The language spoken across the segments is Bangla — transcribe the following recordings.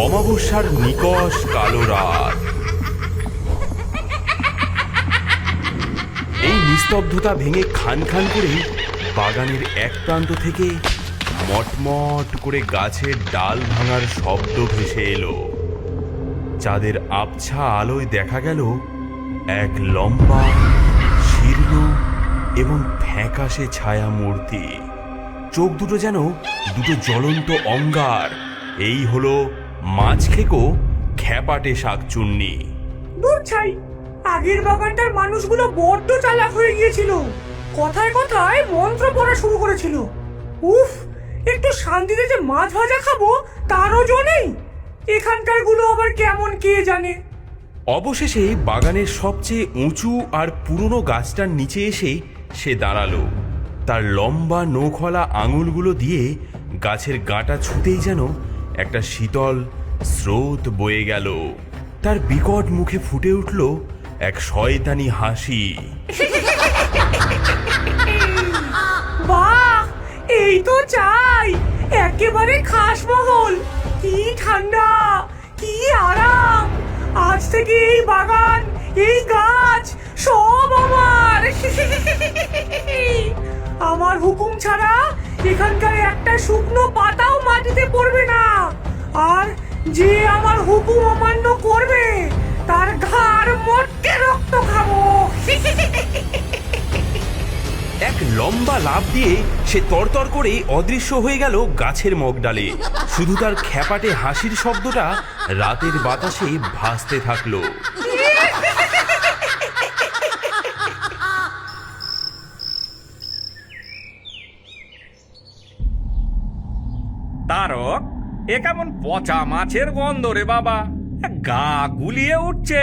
অমাবস্যার নিকষ কালো রাত। এই নিস্তব্ধতা ভেঙে খান খান করে বাগানের এক প্রান্ত থেকে মটমট করে গাছের ডাল ভাঙার শব্দ ভেসে এলো। চাঁদের আবছা আলোয় দেখা গেল এক লম্বা, শীর্ণ এবং ফ্যাকাশে ছায়া মূর্তি। চোখ দুটো যেন দুটো জ্বলন্ত অঙ্গার। এই হলো মাছ খেকো খ্যাপাটে শাকচুন্নি দূর ছাই আগের বাগানটার মানুষগুলো বড্ড চালাক হয়ে গিয়েছিল। কথায় কথায় মন্ত্র পড়া শুরু করেছিল। উফ একটু শান্তিতে যে মাছ ভাজা খাব তারও জো নেই। এখানকারগুলো আবার কেমন কে জানে? অবশেষে বাগানের সবচেয়ে উঁচু আর পুরনো গাছটার নিচে এসে সে দাঁড়াল। তার লম্বা নৌখলা আঙুলগুলো দিয়ে গাছের গাঁটা ছুতেই যেন একটা শীতল স্রোত বয়ে গেল। তার বিকট মুখে ফুটে উঠল এক শয়তানি হাসি। বাহ, এই তো চাই, একেবারে খাস মহল কি ঠান্ডা, কি আরাম। আজ থেকে এই বাগান, এই গাছ, সব আমার। আমার হুকুম ছাড়া এখানকার একটা শুকনো পাতাও মাটিতে পড়বে না। আর যে আমার হুকুম অমান্য করবে, তার ঘাড় মোটকে রক্ত খাব। এক লম্বা লাফ দিয়ে সে তরতর করে অদৃশ্য হয়ে গেল গাছের মগডালে। শুধু তার খ্যাপাটে হাসির শব্দটা রাতের বাতাসে ভাসতে থাকল। তারক এ কেমন পচা মাছের গন্ধ রে বাবা। গা গুলিয়ে উঠছে।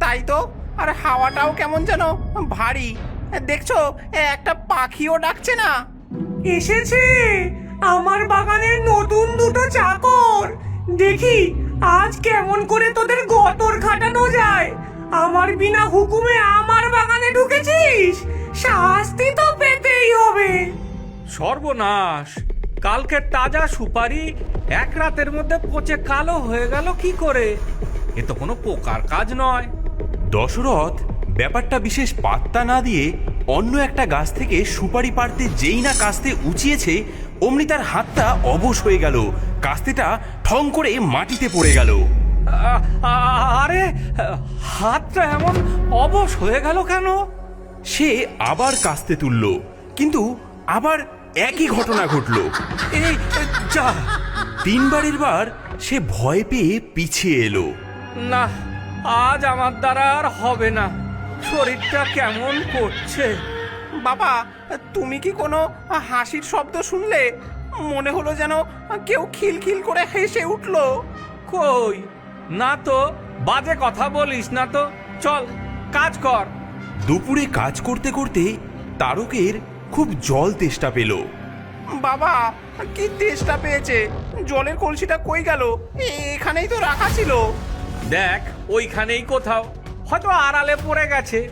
তাই তো? আর হাওয়াটাও কেমন যেন ভারী। দেখছ একটা পাখিও ডাকছে না। এসেছে। আমার বাগানের নতুন দুটো চাকর। দেখি আজ কেমন করে তোদের গতর খাটানো যায়। আমার বিনা হুকুমে আমার বাগানে ঢুকেছিস? শাস্তি তো পেতেই হবে। সর্বনাশ। কালকের তাজা সুপারি এক রাতের মধ্যে পচে কালো হয়ে গেল কি করে? এ তো কোনো পোকার কাজ নয়। দশরথ ব্যাপারটা বিশেষ পাত্তা না দিয়ে অন্য একটা গাছ থেকে সুপারি পাড়তে যেই না কাস্তে উঁচিয়েছে অমনি তার হাতটা অবশ হয়ে গেল। কাস্তেটা ঠং করে মাটিতে পড়ে গেল। আরে হাতটা এমন অবশ হয়ে গেল কেন? সে আবার কাস্তে তুলল কিন্তু আবার একই ঘটনা ঘটলো। এই যা। তিনবারের বার সে ভয় পেয়ে পিছিয়ে এলো। না আজ আমার দ্বারা আর হবে না। শরীরটা কেমন করছে। বাবা তুমি কি কোনো হাসির শব্দ শুনলে? মনে হলো যেন কেউ খিলখিল করে হেসে উঠল। কই? না তো বাজে কথা বলিস না তো। চল কাজ কর। দুপুরে কাজ করতে করতে তারকের খুব জল তেষ্টা পেল। বাবা কি তেষ্টা পেয়েছে? জলের কলসিটা কই গেল? এ- এখানেই তো রাখা ছিল। দেখ ওইখানেই কোথাও। হয়তো আড়ালে পড়ে গেছে।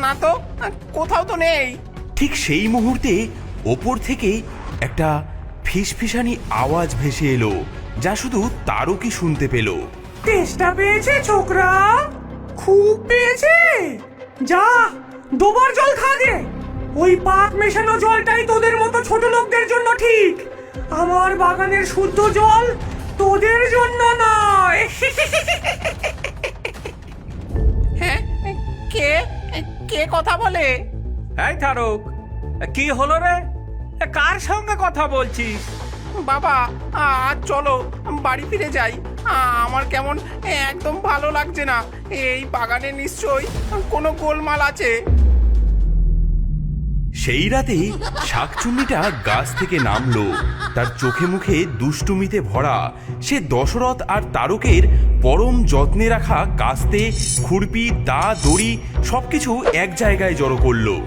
না তো কোথাও তো নেই। ঠিক সেই মুহূর্তে ওপর থেকে একটা ফিসফিসানি আওয়াজ ভেসে এলো যা শুধু তারকই শুনতে পেল। তেষ্টা পেয়েছে ছোকরা? খুব পেয়েছে? যা দুবার জল খা গে ওই পাক মেশানো জলটাই তোদের মতো ছোট লোকদের জন্য ঠিক। আমার বাগানের শুদ্ধ জল তোদের জন্য নয়। হ্যাঁ কে কে কথা বলে? এই থারুক কি হলো রে? এ, কার সঙ্গে কথা বলছিস? বাবা আজ চলো বাড়ি ফিরে যাই। আ- আমার কেমন একদম ভালো লাগছে না। এই বাগানে নিশ্চয়ই কোনো গোলমাল আছে। সেই রাতে শাকচুন্নিটা গাছ থেকে নামলো। তার চোখে মুখে দুষ্টুমিতে ভরা সে দশরথ আর তারকের পরম যত্নে রাখা কাস্তে খুরপি দা দড়ি সবকিছু এক জায়গায় জড়ো করল।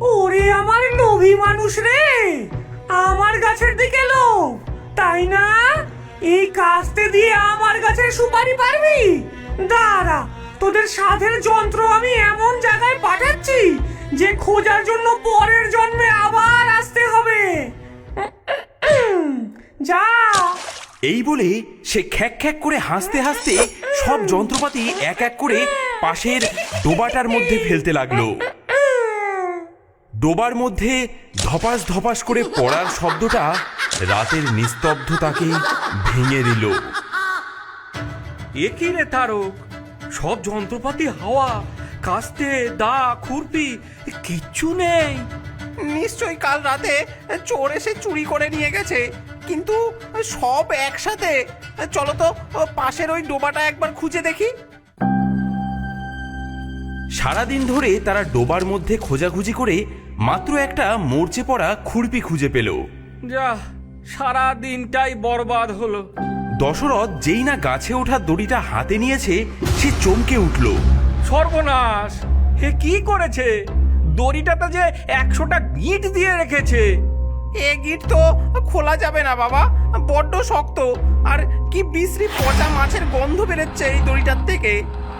ওরে আমার লোভী মানুষ রে! আমার গাছের দিকে লোভ তাই না? এই কাস্তে দিয়ে আমার গাছের সুপারি পারবি? দাঁড়া, তোদের সাধের যন্ত্র আমি এমন জায়গায় পাঠাচ্ছি যে খোঁজার জন্য পরের জন্মে আবার আসতে হবে। যা। এই বলে সে খ্যাক খ্যাক করে হাসতে হাসতে সব যন্ত্রপাতি এক এক করে পাশের ডোবাটার মধ্যে ফেলতে লাগল। ডোবার মধ্যে ধপাস ধপাস করে পড়ার শব্দটা রাতের নিস্তব্ধতাকে ভেঙে দিল। এ কি রে তারক? সব যন্ত্রপাতি হাওয়া কাস্তে দা খুরপি কিচ্ছু নেই। নিশ্চয়ই কাল রাতে চোর এসে চুরি করে নিয়ে গেছে। কিন্তু সব একসাথে। চলো তো পাশের ওই ডোবাটা একবার খুঁজে দেখি। সারাদিন ধরে তারা ডোবার মধ্যে খোঁজাখুঁজি করে মাত্র একটা মরচে পড়া খুরপি খুঁজে পেল। যা সারা দিনটাই বরবাদ হলো। দশরথ যেই না গাছে ওঠার দড়িটা হাতে নিয়েছে সে চমকে উঠল। সর্বনাশ হে কি করেছে? দড়িটাতে যে একশোটা গিট দিয়ে রেখেছে। এ গিট তো খোলা যাবে না বাবা বড্ড শক্ত। আর কি বিশ্রী পচা মাছের গন্ধ বেরোচ্ছে এই দড়িটার থেকে।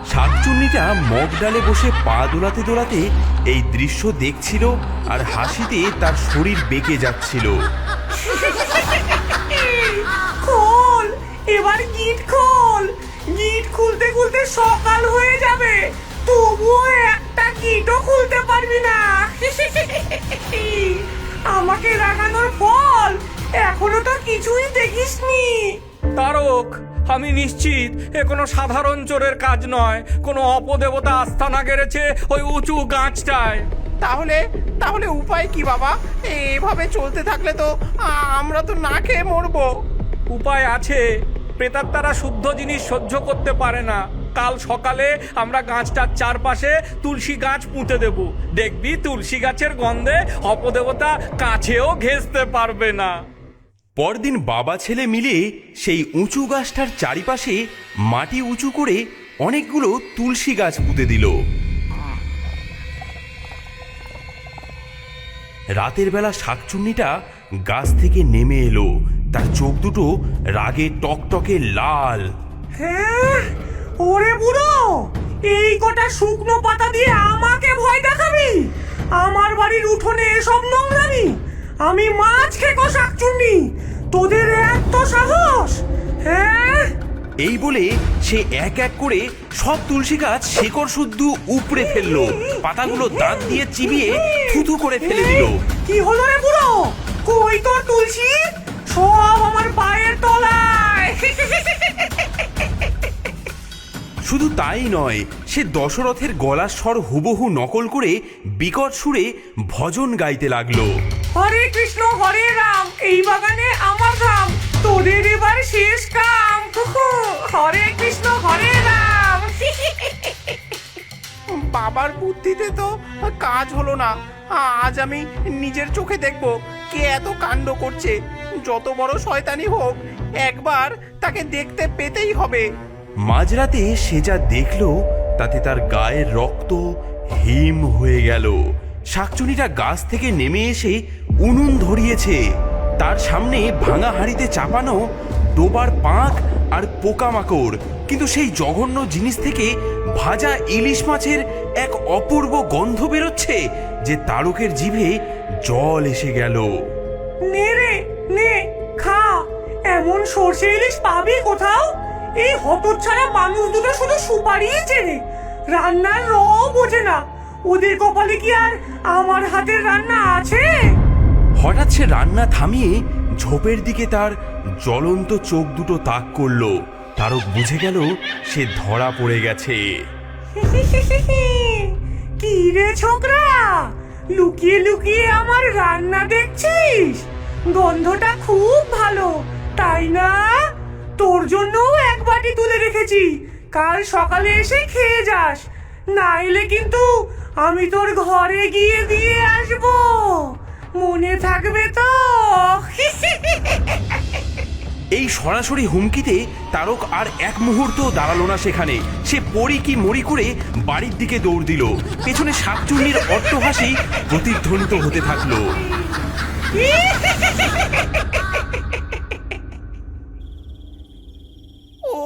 শাকচুন্নিটা মগ ডালে বসে পা দোলাতে দোলাতে এই দৃশ্য দেখছিল আর হাসিতে তার শরীর বেঁকে যাচ্ছিল। খোল এবার গিট খোল। গিট খুলতে খুলতে সকাল হয়ে যাবে। তবুও একটা গিটও খুলতে পারবি না। আমাকে রাগানোর ফল এখনও তো কিছুই দেখিসনি। তারক আমি নিশ্চিত এ কোনো সাধারণ চোরের কাজ নয়। কোনো অপদেবতা আস্থানা গেড়েছে ওই উঁচু গাছটায়। তাহলে তাহলে উপায় কি বাবা? এভাবে চলতে থাকলে তো আমরা তো না খেয়ে মরবো। উপায় আছে। প্রেতাত্মারা শুদ্ধ জিনিস সহ্য করতে পারে না। কাল সকালে আমরা গাছটার চারপাশে তুলসী গাছ পুঁতে দেব। দেখবি তুলসী গাছের গন্ধে অপদেবতা কাছেও ঘেঁচতে পারবে না। পরদিন বাবা ছেলে মিলে সেই উঁচু গাছটার চারিপাশে মাটি উঁচু করে অনেকগুলো তুলসী গাছ পুঁতে দিল। রাতের বেলা শাকচুন্নিটা গাছ থেকে নেমে এলো। তার চোখ দুটো রাগে টকটকে লাল। হ্যাঁ? ওরে বুড়ো, এই কটা শুকনো পাতা দিয়ে আমাকে ভয় দেখাবি? আমার বাড়ির উঠোনে এসব নোংরামি আমি মাছ খেকো শাকচুন্নি। তোদের এত সাহস? হ্যাঁ? এই বলে সে এক এক করে সব তুলসী গাছ শেকড় শুদ্ধ উপড়ে ফেলল। পাতাগুলো দাঁত দিয়ে চিবিয়ে থুথু করে ফেলে দিল। কি হলো রে বুড়ো? কই তোর তুলসী? সব আমার পায়ের তলায়। শুধু তাই নয় সে দশরথের গলার স্বর হুবহু নকল করে বিকট সুরে ভজন গাইতে লাগল। হরে কৃষ্ণ হরে রাম এই বাগানে আমার রাম তোদের এবার শেষ কাম হরে কৃষ্ণ হরে রাম। বাবার বুদ্ধিতে তো কাজ হলো না। আজ আমি নিজের চোখে দেখব কে এত কাণ্ড করছে। যত বড় শয়তানি হোক একবার তাকে দেখতে পেতেই হবে। মাঝরাতে সে যা দেখল তাতে তার গায়ের রক্ত হিম হয়ে গেল। শাকচুনিটা গাছ থেকে নেমে এসে উনুন ধরিয়েছে। তার সামনে ভাঙা হাঁড়িতে চাপানো ডোবার পাঁক আর পোকামাকড়। কিন্তু সেই জঘন্য জিনিস থেকে ভাজা ইলিশ মাছের এক অপূর্ব গন্ধ বেরোচ্ছে যে তারকের জিভে জল এসে গেল। নে রে, নে, খা। এমন সর্ষে ইলিশ পাবি কোথাও? এই হতচ্ছাড়া মানুষ দুটো শুধু সুপারিই চেনে। রান্নার র বোঝে না। ওদের কপালে কি আর আমার হাতের রান্না আছে? হঠাৎ সে রান্না থামিয়ে ঝোপের দিকে তার জ্বলন্ত চোখ দুটো তাক করল। তারক বুঝে গেল সে ধরা পড়ে গেছে। কি রে ছোকরা? লুকিয়ে লুকিয়ে আমার রান্না দেখছিস? গন্ধটা খুব ভালো, তাই না? তোর জন্যও এক বাটি তুলে রেখেছি। কাল সকালে এসে খেয়ে যাস। নাইলে কিন্তু আমি তোর ঘরে গিয়ে দিয়ে আসব। মনে থাকবে তো। এই সরাসরি হুমকিতে তারক আর এক মুহূর্ত দাঁড়াল না সেখানে। সে পড়ি কি মরি করে বাড়ির দিকে দৌড় দিল। পেছনে শাকচুন্নির অট্টহাসি প্রতিধ্বনিত হতে থাকল। ও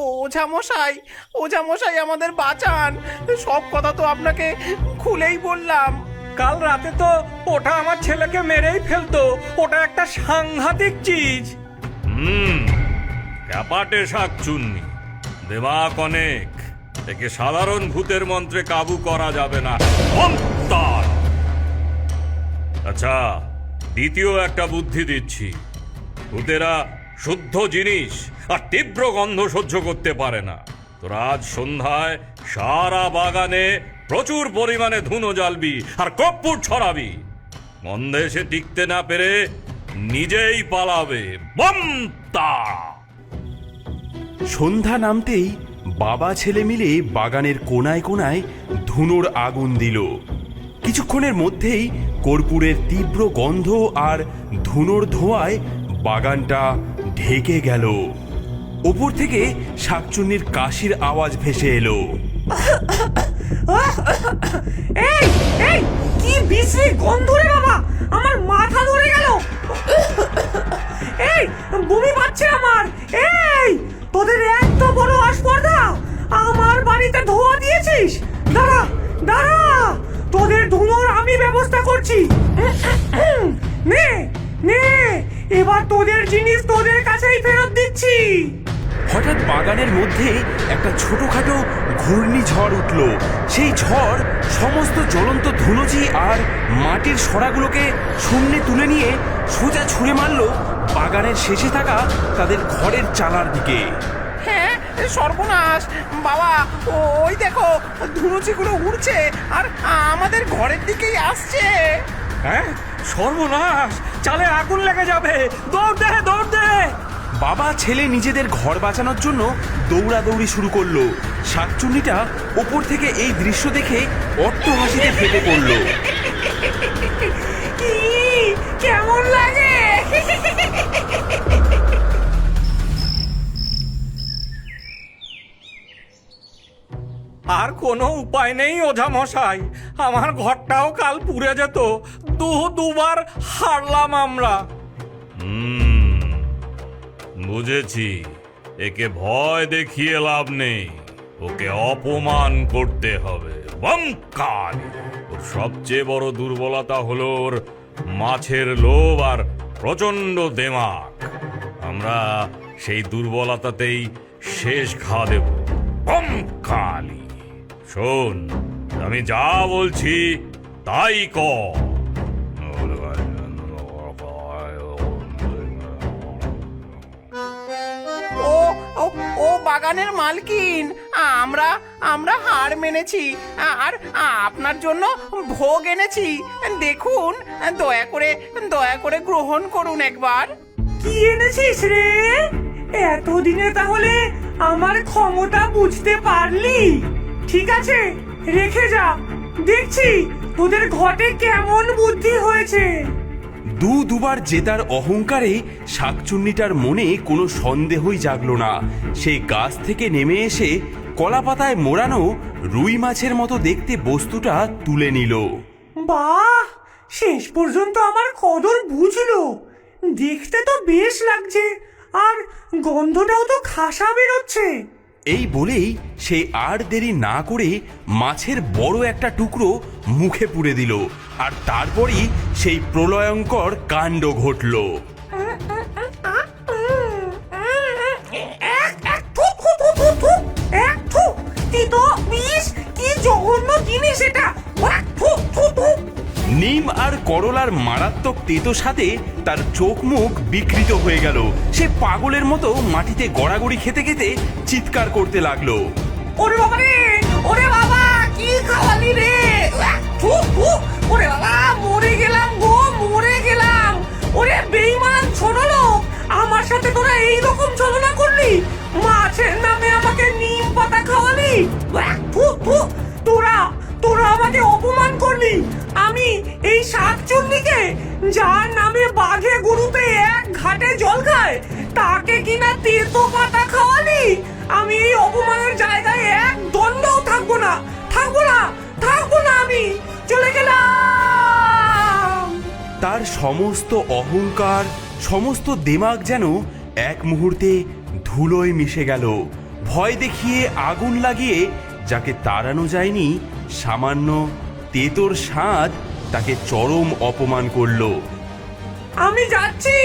ওঝামশাই আমাদের বাঁচান। সব কথা তো আপনাকে খুলেই বললাম। কাল রাতে তো ওটা আমার ছেলেকে মেরেই ফেলতো। ওটা একটা সাংঘাতিক চিজ। হুম, ক্যাপাটে শাক চুন্নি দেমাক অনেক। একে সাধারণ ভূতের মন্ত্রে কাবু করা যাবে না! আচ্ছা দ্বিতীয় একটা বুদ্ধি দিচ্ছি। ভূতেরা শুদ্ধ জিনিস আর তীব্র গন্ধ সহ্য করতে পারে না। তোরা আজ সন্ধ্যায় সারা বাগানে প্রচুর পরিমাণে ধুনো জ্বালবি আর কপ্পুর ছড়াবি। গন্ধে সে টিকতে না পেরে নিজেই পালাবে। বমতা সন্ধ্যা নামতেই বাবা ছেলে মিলে বাগানের কোনায় কোনায় ধুনোর আগুন দিল। কিছুক্ষণের মধ্যেই কর্পূরের তীব্র গন্ধ আর ধুনোর ধোঁয়ায় বাগানটা ঢেকে গেল। ওপর থেকে শাকচুন্নির কাশির আওয়াজ ভেসে এলো। এই এই, কি বিশ্রী গন্ধ রে বাবা! আমার মাথা ধরে গেল। এই, বমি পাচ্ছে আমার। এই, তোদের এত বড় আসপর্দা! আমার বাড়িতে ধোয়া দিয়েছিস? দাঁড়া দাঁড়া! তোদের ধুনোর আমি ব্যবস্থা করছি। নে নে, এবার তোদের জিনিস তোদের কাছেই ফেরত দিচ্ছি। হঠাৎ বাগানের মধ্যে একটা ছোটখাটো ঘূর্ণিঝড় উঠল। সেই ঝড় সমস্ত জ্বলন্ত ধুনুচি আর মাটির সরাগুলোকে শূন্যে তুলে নিয়ে সোজা ছুঁড়ে মারল বাগানের শেষে থাকা তাদের ঘরের চালার দিকে। হ্যাঁ সর্বনাশ। বাবা ওই দেখো ধুনুচিগুলো উড়ছে আর আমাদের ঘরের দিকেই আসছে। হ্যাঁ সর্বনাশ। চালে আগুন লেগে যাবে। দৌড় দে দৌড় দে। বাবা ছেলে নিজেদের ঘর বাঁচানোর জন্য দৌড়াদৌড়ি শুরু করল। শাকচুন্নিটা ওপর থেকে এই দৃশ্য দেখে অট্ট হাসিতে ফেটে পড়ল। কি? কেমন লাগে? আর কোনো উপায় নেই ওঝা মশাই। আমার ঘরটাও কাল পুড়ে যেত। দু দুবার হারলাম আমরা। বুঝেছি। একে ভয় দেখিয়ে লাভ নেই। ওকে অপমান করতে হবে। বঙ্কাল! ওর সবচেয়ে বড় দুর্বলতা হলো ওর মাছের লোভ আর প্রচণ্ড দেমাক। আমরা সেই দুর্বলতাতেই শেষ ঘা দেব। বঙ্কালি! শোন, আমি যা বলছি তাই কর। বাগানের মালকিন। আমরা আমরা হার মেনেছি। আর আপনার জন্য ভোগ এনেছি। দেখুন, দয়া করে দয়া করে গ্রহণ করুন একবার। কি এনেছিস রে? এতদিনে তাহলে আমার ক্ষমতা বুঝতে পারলি? ঠিক আছে, রেখে যা। দেখছি, তোদের ঘটে কেমন বুদ্ধি হয়েছে। দু দুবার জেতার অহংকারে শাকচুন্নিটার মনে কোনো সন্দেহই জাগলো না। সে গাছ থেকে নেমে এসে কলাপাতায় মোড়ানো রুই মাছের মতো দেখতে বস্তুটা তুলে নিল। বাহ! শেষ পর্যন্ত আমার কদর বুঝলো। দেখতে তো বেশ লাগছে আর গন্ধটাও তো খাসা বেরোচ্ছে। এই বলেই সে আর দেরি না করে মাছের বড় একটা টুকরো মুখে পুড়ে দিল। আর তারপরই সেই প্রলয়ঙ্কর কাণ্ড ঘটল। নিম আর করলার মারাত্মক তেতো সাথে তার চোখ মুখ বিকৃত হয়ে গেল। সে পাগলের মতো মাটিতে গড়াগড়ি খেতে খেতে চিৎকার করতে লাগল। ওরে বাবা রে ওরে বাবা, কি খাওয়ালি রে? ওরে বাবা, মরে গেলাম গো, মরে গেলাম। ওরে বেঈমান ছোট লোক, আমার সাথে তোরা এই রকম ছলনা করলি? মাছের নামে আমাকে নিম পাতা খাওয়ালি? তোরা তোরা আমাকে অপমান করলি। আমি এই শাকচুন্নিকে যার নামে বাঘে গরুতে এক ঘাটে জল খায়, তাকে কিনা তেতো পাতা খাওয়ালি? আমি এই অপমানের জায়গায় এক দণ্ডও থাকব না থাকব না। থাকব আমি চলে গেলাম। তার সমস্ত অহংকার সমস্ত দেমাগ যেন এক মুহূর্তে ধুলোয় মিশে গেল। ভয় দেখিয়ে আগুন লাগিয়ে যাকে তাড়ানো যায়নি সামান্য তেতর স্বাদ তাকে চরম অপমান করল। আমি যাচ্ছি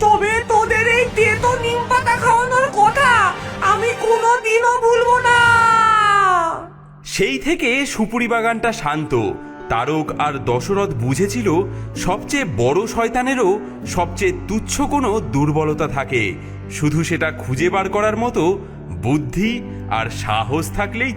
তবে তোদের এই তেতো নিম পাতা খাওয়ানোর কথা আমি কোনো দিনও ভুলবো না। সেই থেকে সুপুরি বাগানটা শান্ত তারক আর দশরথ বুঝেছিল সবচেয়ে বড় শয়তানেরও সবচেয়ে তুচ্ছ কোনো দুর্বলতা থাকে শুধু সেটা খুঁজে বার করার মতো বুদ্ধি আর সাহস থাকলেই।